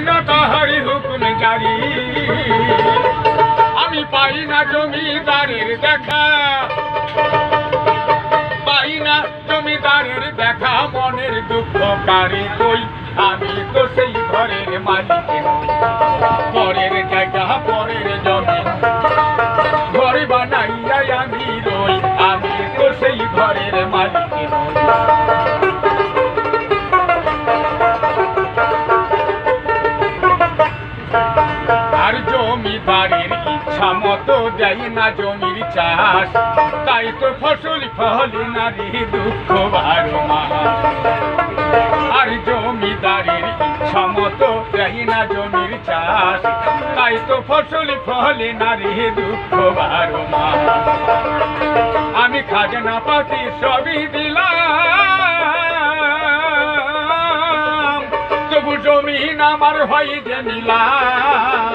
না তাহারি আমি পাই না জমিদারের দেখা। পাই না জমিদারের দেখা, মনের দুঃখ কারে কই? আমি তো সেই ঘরের মালিক জমিদারের ইচ্ছা মতো দেয় না জমির চাষ। তাই তো ফসল ফলে না দুঃখ বারো আর জমিদারের ইচ্ছা মতো দেয় না জমির চাষ। তাই তো ফসল ফলে না দুঃখ বারো আমি খাজনা পাতি সবই দিলাম। তবু জমিন আমার হয় যে নিলাম।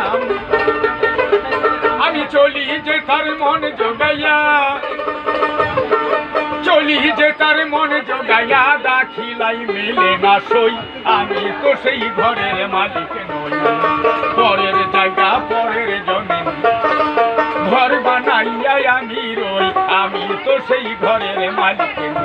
যে তার মন জোগাইয়া, চলি যে তার মন জোগাইয়া, দাখিলাই মেলে না সই। আমি তো সেই ঘরের মালিক নই। পরের জায়গা, পরের জমি। ঘর বানাইয়া আমি রই। আমি তো সেই ঘরের মালিক নই।